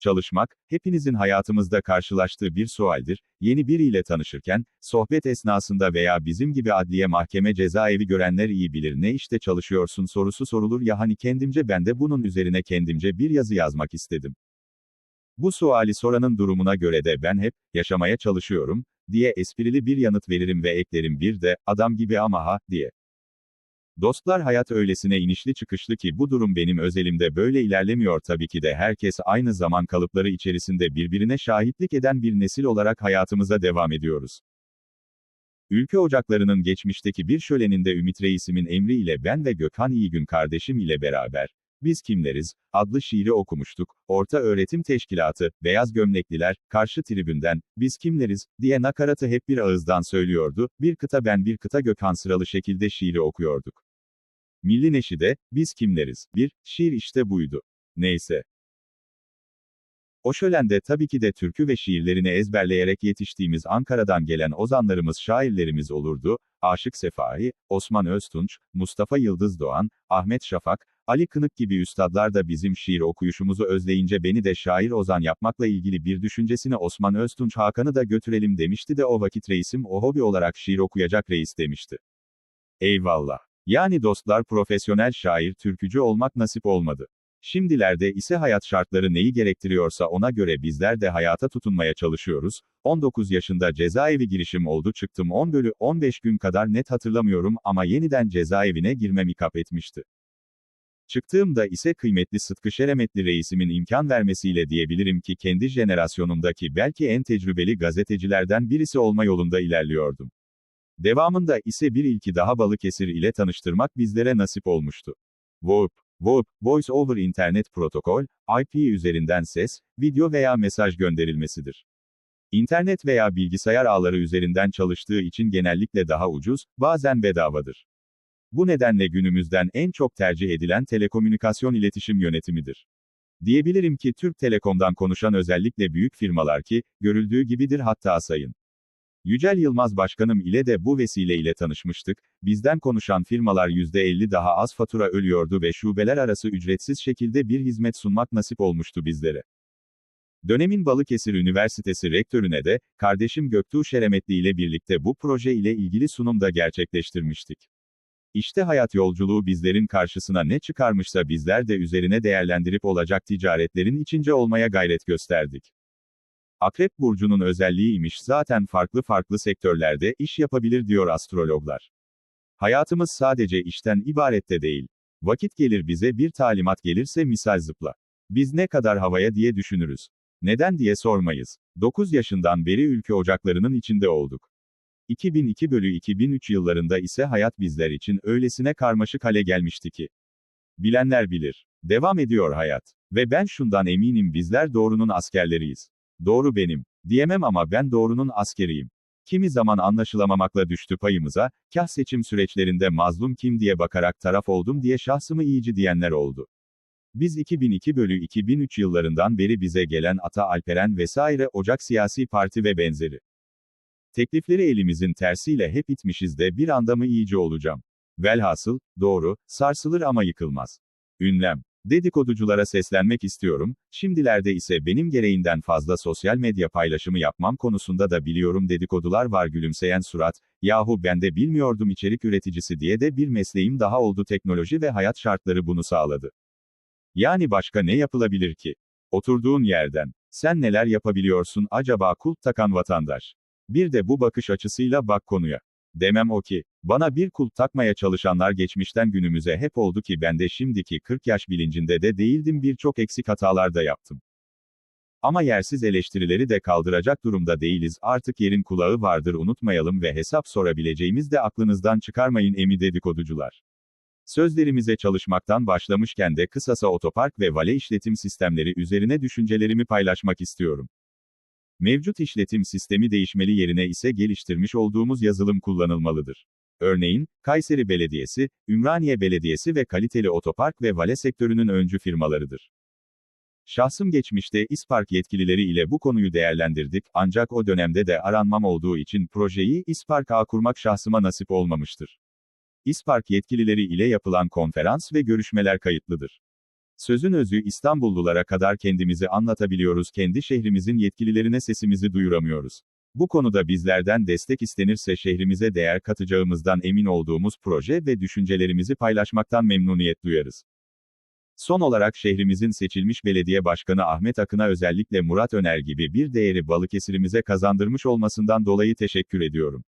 Çalışmak, hepinizin hayatımızda karşılaştığı bir sualdir. Yeni biriyle tanışırken, sohbet esnasında veya bizim gibi adliye mahkeme cezaevi görenler iyi bilir ne işte çalışıyorsun sorusu sorulur ya hani kendimce ben de bunun üzerine kendimce bir yazı yazmak istedim. Bu suali soranın durumuna göre de ben hep, yaşamaya çalışıyorum, diye esprili bir yanıt veririm ve eklerim bir de, adam gibi ama ha, diye. Dostlar hayat öylesine inişli çıkışlı ki bu durum benim özelimde böyle ilerlemiyor tabii ki de herkes aynı zaman kalıpları içerisinde birbirine şahitlik eden bir nesil olarak hayatımıza devam ediyoruz. Ülke ocaklarının geçmişteki bir şöleninde Ümit Reis'imin emriyle ben ve Gökhan İyigün kardeşim ile beraber, Biz Kimleriz, adlı şiiri okumuştuk, Orta Öğretim Teşkilatı, Beyaz Gömlekliler, karşı tribünden, Biz Kimleriz, diye nakaratı hep bir ağızdan söylüyordu, bir kıta ben bir kıta Gökhan sıralı şekilde şiiri okuyorduk. Milli Neşide, Biz Kimleriz, bir, şiir işte buydu. Neyse. O şölende tabii ki de türkü ve şiirlerini ezberleyerek yetiştiğimiz Ankara'dan gelen ozanlarımız şairlerimiz olurdu, Aşık Sefai, Osman Öztunç, Mustafa Yıldız Doğan, Ahmet Şafak, Ali Kınık gibi üstadlar da bizim şiir okuyuşumuzu özleyince beni de şair ozan yapmakla ilgili bir düşüncesine Osman Öztunç Hakan'ı da götürelim demişti de o vakit reisim o hobi olarak şiir okuyacak reis demişti. Eyvallah. Yani dostlar profesyonel şair türkücü olmak nasip olmadı. Şimdilerde ise hayat şartları neyi gerektiriyorsa ona göre bizler de hayata tutunmaya çalışıyoruz. 19 yaşında cezaevi girişim oldu çıktım 10 bölü 15 gün kadar net hatırlamıyorum ama yeniden cezaevine girmem ikap etmişti. Çıktığımda ise kıymetli Sıtkı Şeremetli reisimin imkan vermesiyle diyebilirim ki kendi jenerasyonumdaki belki en tecrübeli gazetecilerden birisi olma yolunda ilerliyordum. Devamında ise bir ilki daha Balıkesir ile tanıştırmak bizlere nasip olmuştu. VoIP, VoIP, Voice over Internet Protokol, IP üzerinden ses, video veya mesaj gönderilmesidir. İnternet veya bilgisayar ağları üzerinden çalıştığı için genellikle daha ucuz, bazen bedavadır. Bu nedenle günümüzden en çok tercih edilen telekomünikasyon iletişim yönetimidir. Diyebilirim ki Türk Telekom'dan konuşan özellikle büyük firmalar ki, görüldüğü gibidir hatta sayın. Yücel Yılmaz Başkanım ile de bu vesileyle tanışmıştık, bizden konuşan firmalar %50 daha az fatura ölüyordu ve şubeler arası ücretsiz şekilde bir hizmet sunmak nasip olmuştu bizlere. Dönemin Balıkesir Üniversitesi rektörüne de, kardeşim Göktuğ Şeremetli ile birlikte bu proje ile ilgili sunumda gerçekleştirmiştik. İşte hayat yolculuğu bizlerin karşısına ne çıkarmışsa bizler de üzerine değerlendirip olacak ticaretlerin içince olmaya gayret gösterdik. Akrep burcunun özelliğiymiş zaten farklı farklı sektörlerde iş yapabilir diyor astrologlar. Hayatımız sadece işten ibaret de değil. Vakit gelir bize bir talimat gelirse misal zıpla. Biz ne kadar havaya diye düşünürüz. Neden diye sormayız. 9 yaşından beri ülke ocaklarının içinde olduk. 2002 bölü 2003 yıllarında ise hayat bizler için öylesine karmaşık hale gelmişti ki. Bilenler bilir. Devam ediyor hayat. Ve ben şundan eminim bizler doğrunun askerleriyiz. Doğru benim. Diyemem ama ben doğrunun askeriyim. Kimi zaman anlaşılamamakla düştü payımıza, kah seçim süreçlerinde mazlum kim diye bakarak taraf oldum diye şahsımı iyici diyenler oldu. Biz 2002 bölü 2003 yıllarından beri bize gelen Ata Alperen vesaire Ocak Siyasi Parti ve benzeri. Teklifleri elimizin tersiyle hep itmişiz de bir anda mı iyice olacağım? Velhasıl, doğru, sarsılır ama yıkılmaz. Ünlem. Dedikoduculara seslenmek istiyorum, şimdilerde ise benim gereğinden fazla sosyal medya paylaşımı yapmam konusunda da biliyorum dedikodular var gülümseyen surat, yahu ben de bilmiyordum içerik üreticisi diye de bir mesleğim daha oldu teknoloji ve hayat şartları bunu sağladı. Yani başka ne yapılabilir ki? Oturduğun yerden, sen neler yapabiliyorsun acaba kulp takan vatandaş? Bir de bu bakış açısıyla bak konuya. Demem o ki, bana bir kulp takmaya çalışanlar geçmişten günümüze hep oldu ki ben de şimdiki 40 yaş bilincinde de değildim birçok eksik hatalar da yaptım. Ama yersiz eleştirileri de kaldıracak durumda değiliz artık yerin kulağı vardır unutmayalım ve hesap sorabileceğimiz de aklınızdan çıkarmayın emi dedikoducular. Sözlerimize çalışmaktan başlamışken de kısasa otopark ve vale işletim sistemleri üzerine düşüncelerimi paylaşmak istiyorum. Mevcut işletim sistemi değişmeli yerine ise geliştirmiş olduğumuz yazılım kullanılmalıdır. Örneğin, Kayseri Belediyesi, Ümraniye Belediyesi ve kaliteli otopark ve vale sektörünün öncü firmalarıdır. Şahsım geçmişte İspark yetkilileri ile bu konuyu değerlendirdik ancak o dönemde de aranmam olduğu için projeyi İspark ağ kurmak şahsıma nasip olmamıştır. İspark yetkilileri ile yapılan konferans ve görüşmeler kayıtlıdır. Sözün özü İstanbullulara kadar kendimizi anlatabiliyoruz, kendi şehrimizin yetkililerine sesimizi duyuramıyoruz. Bu konuda bizlerden destek istenirse şehrimize değer katacağımızdan emin olduğumuz proje ve düşüncelerimizi paylaşmaktan memnuniyet duyarız. Son olarak şehrimizin seçilmiş belediye başkanı Ahmet Akın'a özellikle Murat Öner gibi bir değeri Balıkesir'imize kazandırmış olmasından dolayı teşekkür ediyorum.